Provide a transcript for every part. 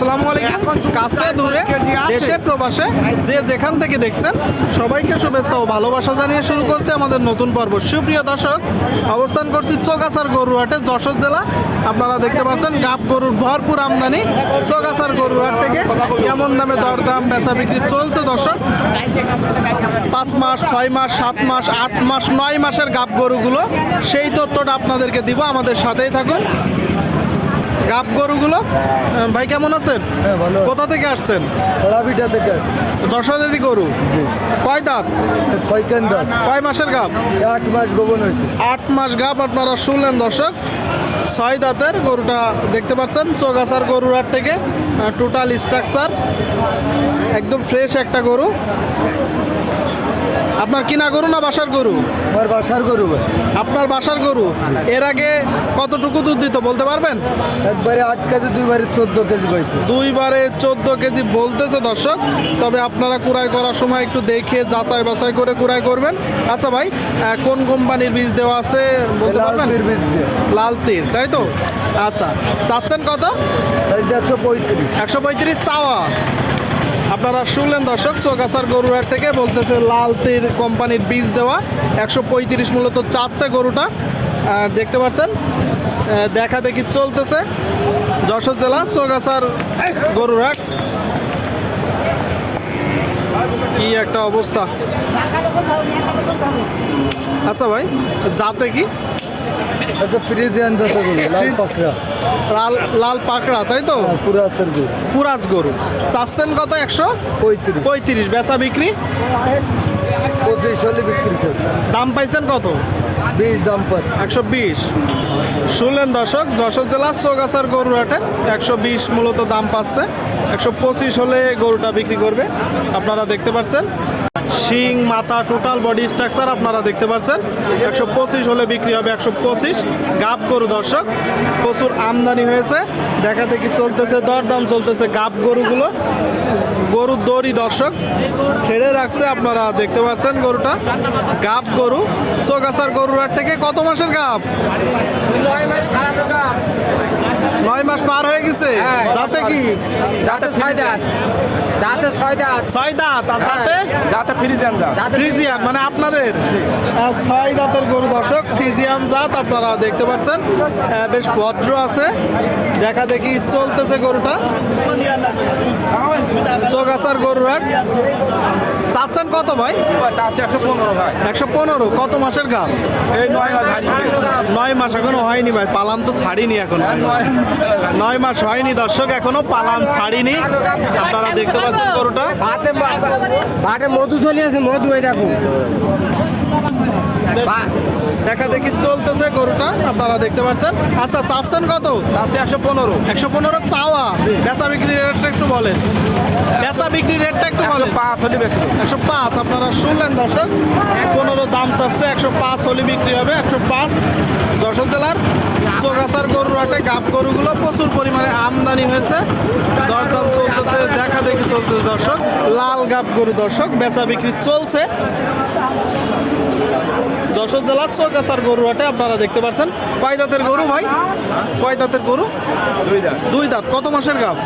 আসসালামু আলাইকুম। কাছে দূরে দেশে প্রবাসে যে যেখান থেকে দেখছেন সবাইকে শুভেচ্ছা ও ভালোবাসা জানিয়ে শুরু করছে আমাদের নতুন পর্ব। সুপ্রিয় দর্শক অবস্থান করছি চোগাছার গরুহাটে যশোর জেলা। আপনারা দেখতে পাচ্ছেন গাব গরুর ভরপুর আমদানি চোগাছার গরুহাট থেকে। কেমন দামে দরদাম বেচা বিক্রি চলছে দর্শক? পাঁচ মাস ছয় মাস সাত মাস আট মাস নয় মাসের গাব গরুগুলো সেই তথ্যটা আপনাদেরকে দিব। আমাদের সাথেই থাকুন। গাব গরুগুলো? ভাই কেমন আছেন? হ্যাঁ কোথা থেকে আসছেন? রাবিটা থেকে যশোরেরই গরু? কয় দাঁত? ছয়কেন দাম কয় মাসের গাব? আট মাস গোবন হয়েছে। আট মাস গাব আপনারা শুনলেন দর্শক। ছয় দাঁতের গরুটা দেখতে পাচ্ছেন চৌগাছার গরুর হাট থেকে টোটাল স্ট্রাকচার একদম ফ্রেশ একটা গরু। আপনার কিনা গরু না বাসার গরু? আমার বাসার গরু আপনার বাসার গরু? এর আগে কতটুকু দুধ দিত বলতে পারবেন? একবারে আট কেজি দুইবারে চোদ্দ কেজি পাইছে। দুইবারে চোদ্দ কেজি বলতেছে দর্শক তবে আপনারা কুড়াই করার সময় একটু দেখে যাচাই বাছাই করে কুড়াই করবেন। আচ্ছা ভাই কোন কোম্পানির বীজ দেওয়া আছে বলতে পারবেন? লাল তীর তাই তো? আচ্ছা চাচ্ছেন কত? একশো পঁয়ত্রিশ। একশো পঁয়ত্রিশ চাওয়া। আপনারা শুনলেন দর্শক চোগাছার গরুর থেকে বলতেছে লাল তীর কোম্পানির বীজ দেওয়া। একশো পঁয়ত্রিশ মূলত চাচ্ছে গরুটা। আর দেখতে পাচ্ছেন দেখা দেখি চলতেছে। যশোর জেলা চোগাছার গরুর হাট। কি একটা অবস্থা। আচ্ছা ভাই, যাতে কি? ফ্রিজিয়ান যাতে গরু লাল পাকড়া। লাল লাল পাকড়া তাই তো? পুরা আসার গরু। পুরাজ গরু। চাচ্ছেন কত? একশো? পঁয়ত্রিশ। পঁয়ত্রিশ। বেচা বিক্রি? পঁচিশ হলে বিক্রি করে। দাম পাইছেন কত? বিশ দাম পাচ্ছে। একশো বিশ। শুনলেন দর্শক যশোর জেলার চৌগাছার গরুর হাটে একশো বিশ মূলত দাম পাচ্ছে। একশো পঁচিশ হলে গরুটা বিক্রি করবে। আপনারা দেখতে পাচ্ছেন। শিং, মাথা টোটাল বডি স্ট্রাকচার আপনারা দেখতে পাচ্ছেন। একশো পঁচিশ হলে বিক্রি হবে একশো পঁচিশ। গাব গরু দর্শক, প্রচুর আমদানি হয়েছে। দেখা দেখি চলতেছে? দরদাম চলতেছে গাব গরুগুলো। গরুর দড়ি দর্শক, ছেড়ে রাখছে আপনারা দেখতে পাচ্ছেন গরুটা। গাব গরু, সোগাছার গরুর থেকে কত মাসের গাব? নয় মাস পার হয়ে গেছে? যাতে কি? ছয় দাঁত। দাঁতে ছয় দাঁত। ছয় দাঁত আর যাতে? দাঁতে ফ্রিজিয়ান দাঁত দাঁতে ফ্রিজিয়ান মানে আপনাদের? ছয় দাঁতের গরু দর্শক ফ্রিজিয়ান জাত আপনারা দেখতে পাচ্ছেন। আহ, বেশ ভদ্র আছে। দেখা দেখি চলতেছে গরুটা। চোগাছার গরুর হাট। চাচ্ছেন কত ভাই? একশো পনেরো। ভাই একশো পনেরো কত মাসের গান? এই নয় মাস নয় মাস এখনও হয়নি ভাই পালান তো ছাড়িনি এখন। নয় মাস হয়নি দর্শক এখনও পালান ছাড়িনি। আপনারা দেখতে পাচ্ছেন গরুটা। ভাতে মধু চলে আছে মধু এই দেখো দেখা দেখি চলতেছে গরুটা আপনারা দেখতে পাচ্ছেন। আচ্ছা চাচ্ছেন কত? চারশো একশো পনেরো। একশো পনেরো চাওয়া। বেচা বিক্রি রেটটা একটু বলেন। বেচা বিক্রি রেটটা একটু বলেন। পাঁচ হলে বেশি একশো পাঁচ আপনারা শুনলেন দর্শক? পনেরো দাম চাচ্ছে একশো পাঁচ হলে বিক্রি হবে একশো পাঁচ। যশোর জেলার চোগাছার গরুর হাটে গাব গরুগুলো প্রচুর পরিমাণে আমদানি হয়েছে। দরদাম চলতেছে দেখা দেখি চলতেছে দর্শক। লাল গাব গরু দর্শক বেচা বিক্রি চলছে। যশোর জেলার চৌগাছার গরু আটে আপনারা দেখতে পাচ্ছেন। কয় দাঁতের গরু ভাই? কয় দাঁতের গরু? দুই দাঁত। দুই দাঁত। কত মাসের গাব?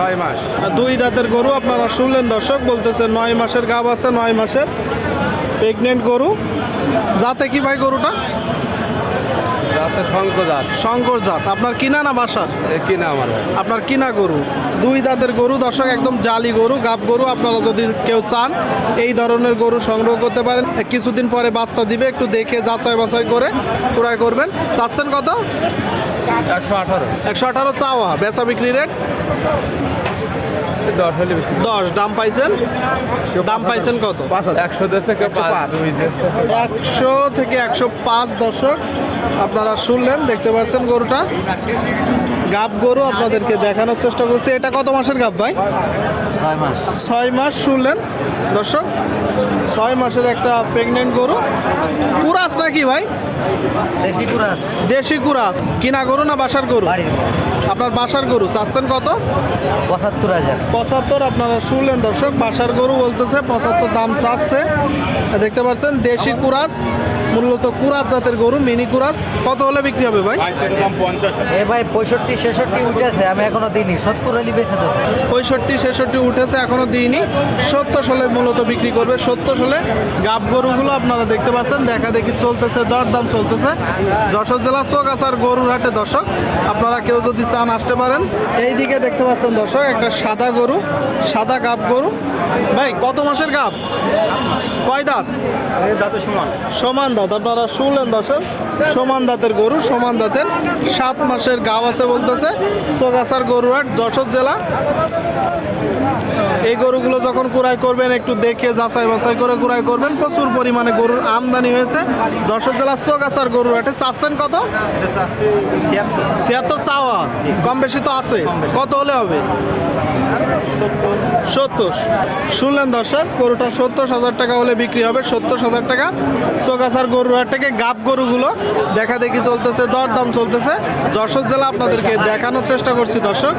নয় মাস। দুই দাঁতের গরু আপনারা শুনলেন দর্শক বলতেছে নয় মাসের গাব আছে নয় মাসের প্রেগনেন্ট গরু। যাতে কি ভাই গরুটা? দাঁতে শঙ্ক দাঁত শঙ্কর জাত। আপনার কিনা না বাসার কিনা আমার আপনার কিনা গরু? দুই দাঁতের গরু দর্শক একদম জালি গরু গাব গরু। আপনারা যদি কেউ চান এই ধরনের গরু সংগ্রহ করতে পারেন। কিছুদিন পরে বাচ্চা দিবে একটু দেখে যাচাই বাছাই করে ক্রয় করবেন। চাচ্ছেন কত? একশো আঠারো। একশো আঠারো চাওয়া। বেচা বিক্রি রেট? দশ হলে দশ। দাম পাইছেন? দাম পাইছেন কত? একশো থেকে একশো পাঁচ দশক আপনারা শুনলেন দেখতে পাচ্ছেন গরুটা। গাব গরু আপনাদেরকে দেখানোর চেষ্টা করছি। এটা কত মাসের গাব ভাই? ছয় মাস। শুনলেন। দর্শক ছয় মাসের একটা প্রেগনেন্ট গরু। কুরাস নাকি ভাই? দেশি কুরাস। দেশি কুরাস। কিনা গরু না বাসার গরু। আপনার বাসার গরু চাচ্ছেন কত? পঁচাত্তর হাজার। পঁচাত্তর আপনারা শুনলেন দর্শক বাসার গরু বলতেছে পঁচাত্তর দাম চাচ্ছে। দেখতে পাচ্ছেন দেশি কুরাস মূলত কুরাস জাতের গরু মিনি কুরাস। কত হলে বিক্রি হবে ভাই? এ ভাই পঁয়ষট্টি ছেষট্টি উঠেছে আমি এখনও দিইনি। সত্তর হলে বেঁচে দেবো। পঁয়ষট্টি ছেষট্টি উঠেছে এখনও দিইনি। সত্তর সালে মূলত বিক্রি করবে। সত্তর সালে গাব গরুগুলো আপনারা দেখতে পাচ্ছেন দেখা দেখি চলতেছে দরদাম চলতেছে। যশোর জেলা চোগাছার গরুর হাটে দর্শক আপনারা কেউ যদি চান আসতে পারেন। এই দিকে দেখতে পাচ্ছেন দর্শক একটা সাদা গরু সাদা গাব গরু। ভাই কত মাসের গাব? কয় দাঁত? সমান। সমান দাঁত আপনারা শুনলেন দর্শক? সমান দাঁতের গরু সমান দাঁতের। সাত মাসের গাব আছে বলতেছে সোগাছার গরুহাট যশোর জেলা। এই গরুগুলো যখন কুড়াই করবেন একটু দেখে যাচাই বাছাই করে কুড়াই করবেন। প্রচুর পরিমাণে গরুর আমদানি হয়েছে। যশোর জেলার সোগাছার গরুর হাটে চাচ্ছেন কত? ছিয়াত্তর। চাওয়া। কম বেশি তো আছে। কত হলে হবে? সত্তর। শুনলেন দর্শক, গরুটা সত্তর হাজার টাকা হলে বিক্রি হবে। সত্তর হাজার টাকা চোখাছার গরুর হাট থেকে গাব গরুগুলো দেখা দেখি চলতেছে, দরদাম চলতেছে। যশোর জেলা আপনাদেরকে দেখানোর চেষ্টা করছি দর্শক।